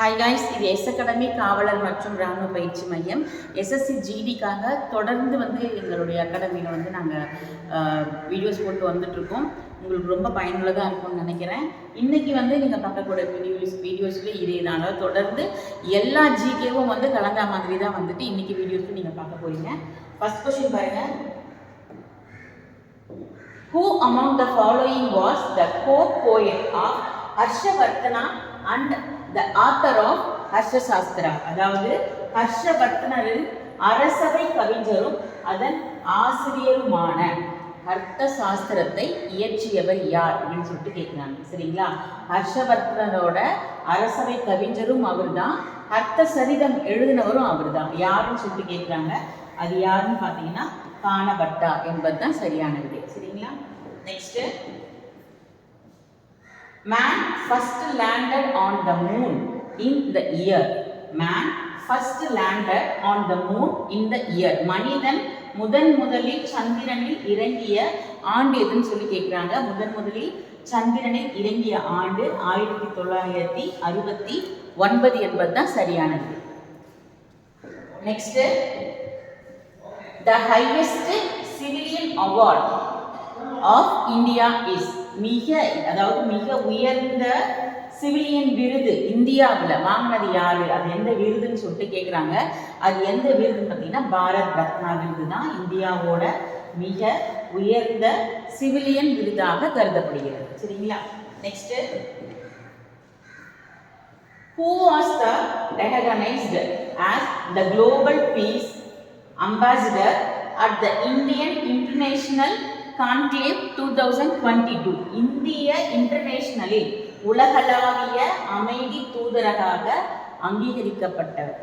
Hi guys இது S academy காவலர் மற்றும் இராணுவ பயிற்சி மையம். எஸ்எஸ்சி ஜிடிக்காக தொடர்ந்து வந்து எங்களுடைய அகாடமியில் வந்து நாங்கள் வீடியோஸ் போட்டு வந்துட்ருக்கோம் உங்களுக்கு ரொம்ப பயனுள்ளதாக இருக்கும்னு நினைக்கிறேன். இன்றைக்கி வந்து நீங்கள் பார்க்கக்கூடிய வீடியோஸ் வீடியோஸில் இதே தொடர்ந்து எல்லா ஜிகேவும் வந்து கலந்த மாதிரி தான் வந்துட்டு இன்றைக்கி வீடியோஸும் நீங்கள் பார்க்க போகிறீங்க ஃபஸ்ட் கொஸ்டின் பாருங்கள் who amount the following was the co coen of Harshavardhana and the author of Harshashastra அதாவது ஹர்ஷவர்த்தனரின் அரசவை கவிஞரும் அதன் ஆசிரியருமான அர்த்த சாஸ்திரத்தை இயற்றியவர் யார் அப்படின்னு சொல்லிட்டு கேட்குறாங்க சரிங்களா? ஹர்ஷவர்த்தனரோட அரசவை கவிஞரும் அவர் தான் அர்த்த சரிதம் எழுதினவரும் அவர் தான் யாருன்னு சொல்லிட்டு கேட்குறாங்க அது யாருன்னு பார்த்தீங்கன்னா காணபட்டா என்பது தான் சரியான விடை சரிங்களா? Next man first landed on the moon in the year man first landed on the moon in the year மனிதன் முதன் முதலில் சந்திரனில் இறங்கிய ஆண்டு எதுன்னு சொல்லி கேட்குறாங்க முதன் முதலில் சந்திரனில் இறங்கிய ஆண்டு ஆயிரத்தி தொள்ளாயிரத்தி அறுபத்தி ஒன்பது என்பது தான் சரியானது. Next the highest civilian award of India is மிக அதாவது மிக உயர்ந்த சிவிலியன் விருது. இந்தியாவில் வாங்கினது யாரு? அது எந்த விருதுன்னு சொல்லிட்டு கேட்குறாங்க அது எந்த விருதுன்னு பார்த்தீங்கன்னா பாரத் ரத்னா விருது தான் இந்தியாவோட மிக உயர்ந்த சிவிலியன் விருதாக கருதப்படுகிறது. சரிங்களா? Next who was the recognised as the global peace ambassador at the Indian international the Indian International Conclave 2022 இந்திய இன்டர்நேஷனலில் உலகளாவிய அமைதி தூதரகாக அங்கீகரிக்கப்பட்டவர்.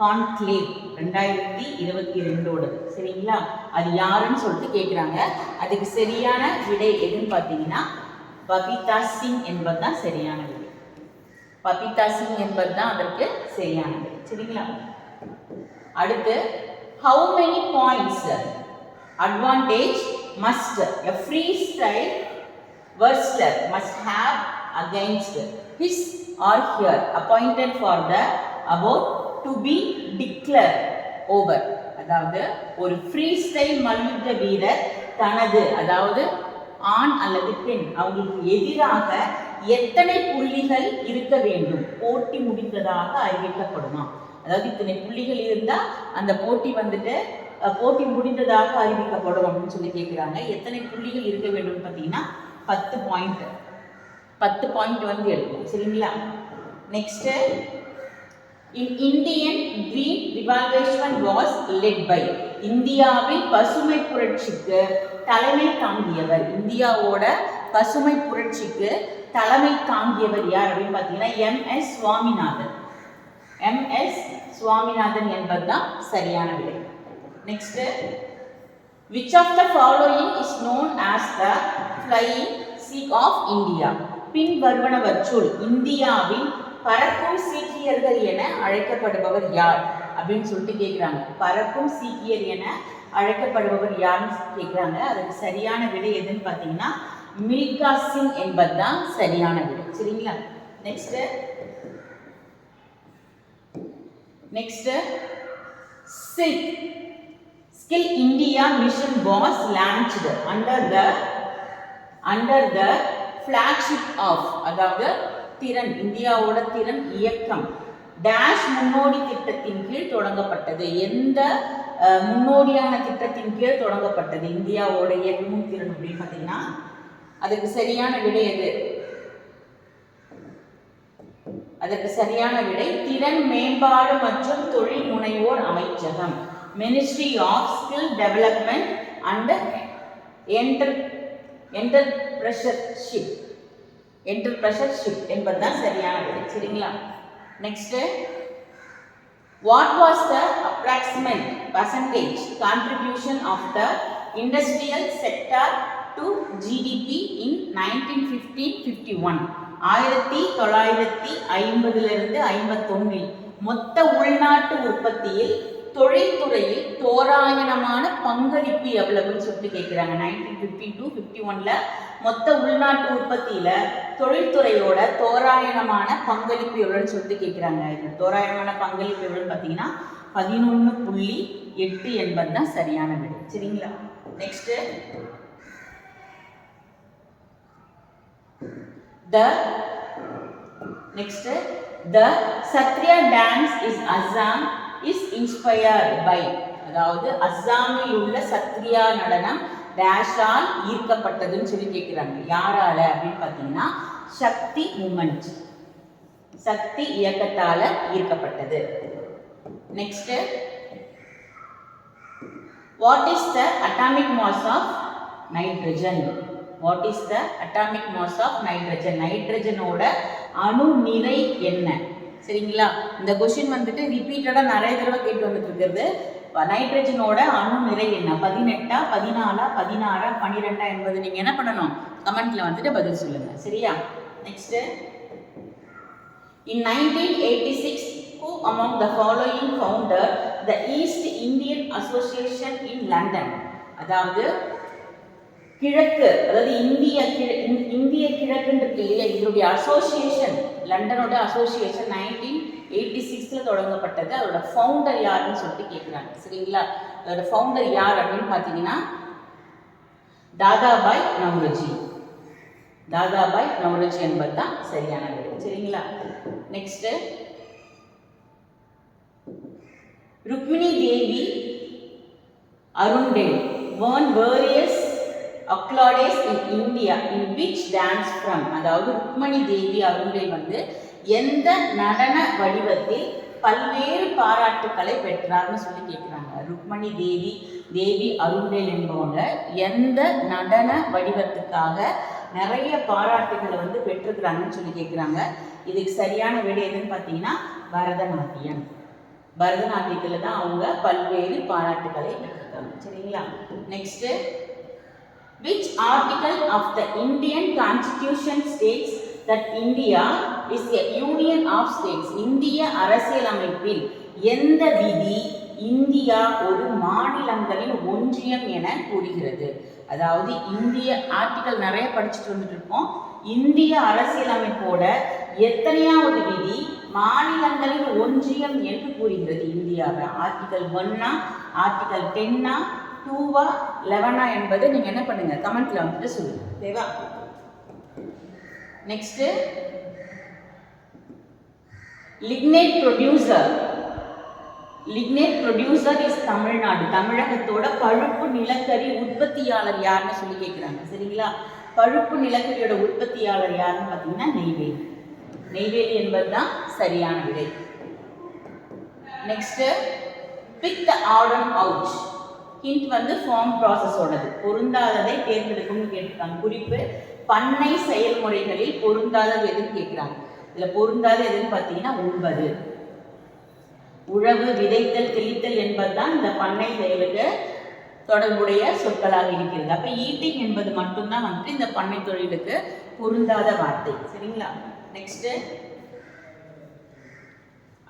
கான்க்ளேவ் ரெண்டாயிரத்தி இருபத்தி ரெண்டோடது சரிங்களா? அது யாருன்னு சொல்லிட்டு கேட்குறாங்க அதுக்கு சரியான விடை எதுன்னு பார்த்தீங்கன்னா பபிதா சிங் என்பது தான் சரியான விடை. பபிதா சிங் என்பது தான் அதற்கு சரியானது சரிங்களா? அடுத்து how many points advantage must a free style wrestler must have against his or here appointed for the about to be declare over அதாவது ஒரு ஃப்ரீ ஸ்டைல் மல்யுத்த வீரர் தனது அதாவது ஆண் அல்லது பெண் அவங்களுக்கு எதிராக எத்தனை புள்ளிகள் இருக்க வேண்டும்? போட்டி முடிந்ததாக அறிவிக்கப்படுமா? அதாவது இத்தனை புள்ளிகள் இருந்தால் அந்த போட்டி வந்துட்டு போட்டி முடிந்ததாக அறிவிக்கப்படும் அப்படின்னு சொல்லி கேட்குறாங்க எத்தனை புள்ளிகள் இருக்க வேண்டும் பார்த்தீங்கன்னா பத்து பாயிண்ட் பத்து பாயிண்ட் வந்து எடுக்கும் சரிங்களா? Next in Indian green revolution was led by இந்தியாவில் பசுமை புரட்சிக்கு தலைமை தாங்கியவர். இந்தியாவோட பசுமை புரட்சிக்கு தலைமை தாங்கியவர் யார் அப்படின்னு பார்த்தீங்கன்னா M S Swaminathan. M S Swaminathan என்பது தான் சரியான விடை. Next which of the following is known as the flying Sikh of India பின் வருவனவற்றுள் இந்தியாவின் பறக்கும் சீக்கியர்கள் என அழைக்கப்படுபவர் யார்? அப்படின்னு சொல்லிட்டு கேட்குறாங்க பறக்கும் சீக்கியர் என அழைக்கப்படுபவர் யாருன்னு கேட்குறாங்க அதுக்கு சரியான விடை எதுன்னு பார்த்தீங்கன்னா மில்கா சிங் என்பது தான் சரியான விடை. சரிங்களா? Next next silk skill India mission was launched under the under the flagship of அதாவது திறன் இந்தியாவோட திறன் இயக்கம். டேஷ் முன்னோடி திட்டத்தின் கீழ் தொடங்கப்பட்டது. எந்த முன்னோடியான திட்டத்தின் கீழ் தொடங்கப்பட்டது? இந்தியாவோட இயக்கமும் திறன் அப்படின்னு பார்த்தீங்கன்னா அதுக்கு சரியான விடை எது? அதற்கு சரியான விடை திறன் மேம்பாடு மற்றும் தொழில் முனைவோர் அமைச்சகம். Ministry of skill development and enter entrepreneurship entrepreneurship என்பது தான் சரியான சரிங்களா? Next what was the approximate percentage contribution of the industrial sector to GDP in nineteen fifteen fifty one ஆயிரத்தி தொள்ளாயிரத்தி ஐம்பதுலேருந்து ஐம்பத்தொன்னில் மொத்த உள்நாட்டு உற்பத்தியில் தொழில்துறையில் தோராயமான பங்களிப்பு எவ்வளவுன்னு சொல்லிட்டு கேட்குறாங்க நைன்டீன் ஃபிஃப்டி டூ ஃபிஃப்டி ஒன்ல மொத்த உள்நாட்டு உற்பத்தியில தொழில்துறையோட தோராயமான பங்களிப்பு எவ்வளோன்னு சொல்லிட்டு கேட்குறாங்க இதில் தோராயமான பங்களிப்பு எவ்வளோன்னு பார்த்தீங்கன்னா பதினொன்று புள்ளி எட்டு என்பது தான் சரியான விடை சரிங்களா? Next the next the Sattriya dance is Assam is inspire by அதாவது அஸ்ஸாமில் உள்ள சத்ரியா நடனம் டேஷால் ஈர்க்கப்பட்டதுன்னு சொல்லி கேட்குறாங்க யாரால அப்படின்னு பார்த்தீங்கன்னா சக்தி மூமெண்ட். சக்தி இயக்கத்தால ஈர்க்கப்பட்டது. Next what is the atomic mass of nitrogen what is the atomic mass of nitrogen நைட்ரஜனோட அணு நிறை என்ன? சரிங்களா? இந்த கொஷின் வந்துட்டு ரிப்பீட்டடாக நிறைய தடவை கேட்டு வந்துட்டு இருக்கிறது. நைட்ரஜனோட அணு நிறை என்ன? பதினெட்டா பதினாலா பதினாறா பன்னிரெண்டா என்பது நீங்கள் என்ன பண்ணணும்? கமெண்ட்ல வந்துட்டு பதில் சொல்லுங்க. சரியா? Next In 1986, who among the following founder the East Indian association in London அதாவது கிழக்கு அதாவது இந்திய கிழ- இந்திய கிழக்குன்னு இருக்கு இல்லையா இதனுடைய அசோசியேஷன் லண்டனோட அசோசியேஷன் நைன்டீன் எயிட்டி சிக்ஸில் தொடங்கப்பட்டது. அதோட ஃபவுண்டர் யாருன்னு சொல்லிட்டு கேட்குறாங்க சரிங்களா? அதோட ஃபவுண்டர் யார் அப்படின்னு பார்த்தீங்கன்னா தாதாபாய் நவ்ரோஜி. தாதாபாய் நவ்ரோஜி என்பது தான் சரியான விடை சரிங்களா? Next Rukmini Devi Arundale. Earn various accolades in India in which dance from அதாவது ருக்மணி தேவி அவர்களை வந்து எந்த நடன வடிவத்தில் பல்வேறு பாராட்டுக்களை பெற்றார்னு சொல்லி கேட்குறாங்க ருக்மணி தேவி தேவி அருண்டேல் என்பவங்க எந்த நடன வடிவத்துக்காக நிறைய பாராட்டுகளை வந்து பெற்றுக்கிறாங்கன்னு சொல்லி கேட்குறாங்க இதுக்கு சரியான விடை எதுன்னு பார்த்தீங்கன்னா பரதநாட்டியம். பரதநாட்டியத்தில் தான் அவங்க பல்வேறு பாராட்டுகளை பெற்றுக்கிறாங்க சரிங்களா? Next which article of the Indian Constitution states that India is a union of states? இந்திய அரசியலமைப்பில் எந்த விதி இந்தியா ஒரு மாநிலங்களின் ஒன்றியம் என கூறுகிறது? அதாவது இந்திய ஆர்டிகல் நிறைய படிச்சுட்டு வந்துட்டு இருக்கோம். இந்திய அரசியலமைப்போட எத்தனையாவது விதி மாநிலங்களின் ஒன்றியம் என்று கூறுகிறது இந்தியாவை ஆர்டிகல் ஒன்னா ஆர்டிகல் டென்னா டூவா லெவனா என்பது நீங்க என்ன பண்ணுங்க? கமெண்ட்ல வந்துட்டு சொல்லுங்க. ஓகேவா next lignite producer lignite producer is Tamil Nadu தமிழகத்தோட பழுப்பு நிலக்கரி உற்பத்தியாளர் யாருன்னு சொல்லி கேட்குறாங்க சரிங்களா? பழுப்பு நிலக்கரியோட உற்பத்தியாளர் யாருன்னு பார்த்தீங்கன்னா நெய்வேலி. நெய்வேலி என்பது தான் சரியான விடை next pick the order out hint வந்து ஃபார்ம் ப்ராசஸோடது பொருந்தாததை தேர்ந்தெடுக்கும்னு கேட்டிருக்காங்க. குறிப்பு பண்ணை செயல்முறைகளில் பொருந்தாதது எதுன்னு கேட்குறாங்க இதில் பொருந்தாத எதுன்னு பார்த்தீங்கன்னா உண்பது. உழவு விதைத்தல் தெளித்தல் என்பதுதான் இந்த பண்ணை செயலுக்கு தொடர்புடைய சொற்களாக இருக்கிறது. அப்போ ஈட்டிங் என்பது மட்டும்தான் வந்துட்டு இந்த பண்ணை தொழிலுக்கு பொருந்தாத வார்த்தை. சரிங்களா? Next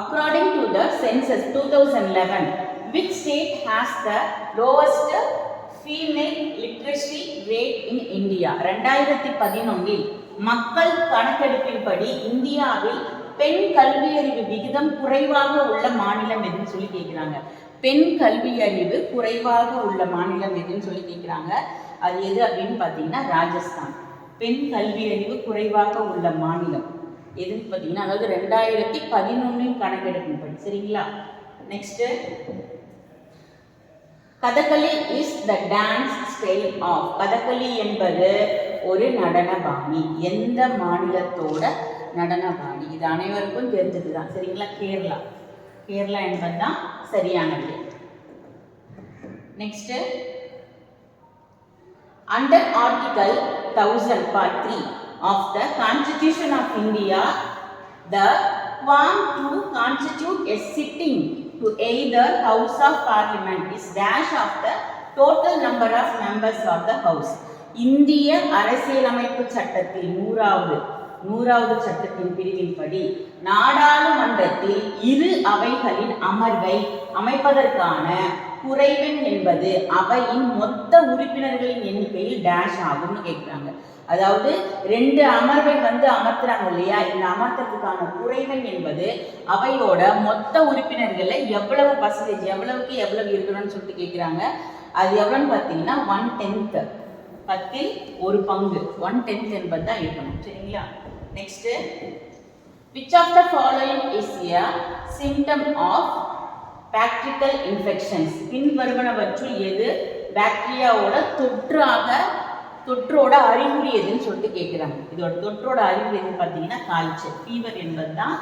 according to the census two thousand eleven which state has the lowest female literacy rate in India? ரெண்டாயிரத்தி பதினொன்றில் மக்கள் கணக்கெடுப்பின்படி இந்தியாவில் பெண் கல்வியறிவு விகிதம் குறைவாக உள்ள மாநிலம் எதுன்னு சொல்லி கேட்குறாங்க பெண் கல்வியறிவு குறைவாக உள்ள மாநிலம் எதுன்னு சொல்லி கேட்குறாங்க அது எது அப்படின்னு பார்த்தீங்கன்னா ராஜஸ்தான். பெண் கல்வியறிவு குறைவாக உள்ள மாநிலம் எதுன்னு பார்த்தீங்கன்னா அதாவது ரெண்டாயிரத்தி பதினொன்றின் கணக்கெடுப்பின்படி. சரிங்களா? Next Kathakali is the dance style of Kathakali என்பது ஒரு நடனபாணி எந்த மாநிலத்தோட நடனபாணி? இது அனைவருக்கும் தெரிஞ்சது தான் சரிங்களா? கேரளா. கேரளா என்பது தான் சரியானது. Next under article thousand part three of the constitution of India the want to constitute a sitting to either house of parliament is dash of the total number of members of the house இந்திய அரசியலமைப்பு சட்டத்தில் நூறாவது நூறாவது சட்டத்தின் பிரிவின்படி நாடாளுமன்றத்தில் இரு அவைகளின் அமர்வை அமைப்பதற்கான குறைவெண் என்பது அவையின் மொத்த உறுப்பினர்களின் எண்ணிக்கையில் டேஷ் ஆகும்னு கேட்குறாங்க அதாவது ரெண்டு அமர்வை வந்து அமர்த்துறாங்க இல்லையா? இந்த அமர்த்தத்துக்கான குறைவெண் என்பது அவையோட மொத்த உறுப்பினர்களை எவ்வளவு பர்சன்டேஜ் எவ்வளவுக்கு எவ்வளவு இருக்கணும்னு சொல்லிட்டு கேட்குறாங்க அது எவ்வளோன்னு பார்த்தீங்கன்னா ஒன் டென்த்து பத்தில் ஒரு பங்கு ஒன் டென்த் என்பது தான் இருக்கணும் சரிங்களா? Next which of the following is a symptom of bacterial infections பின்வருவனவற்றுள் எது பாக்டீரியாவோட தொற்றாக தொற்றோட அறிகுறி எதுன்னு சொல்லிட்டு கேட்குறாங்க இதோட தொற்றோட அறிகுறி எதுன்னு பார்த்தீங்கன்னா காய்ச்சல் ஃபீவர் என்பது தான்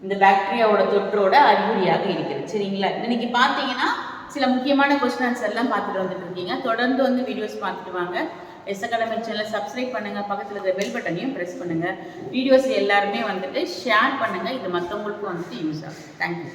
இந்த பாக்டீரியாவோட தொற்றோட அறிகுறியாக இருக்கிறது. சரிங்களா? இன்னைக்கு பார்த்தீங்கன்னா சில முக்கியமான கொஸ்டின் ஆன்சர்லாம் எல்லாம் பார்த்துட்டு வந்துட்டு இருக்கீங்க தொடர்ந்து வந்து வீடியோஸ் பார்த்துட்டு வாங்க. எஸ் அகாடமி சேனலை சப்ஸ்கிரைப் பண்ணுங்க. பக்கத்தில் இருக்கிற பெல் பட்டனையும் ப்ரெஸ் பண்ணுங்கள் வீடியோஸ் எல்லாருமே வந்துட்டு ஷேர் பண்ணுங்கள் இது மற்றவங்களுக்கும் வந்துட்டு யூஸ் ஆகும். தேங்க்யூ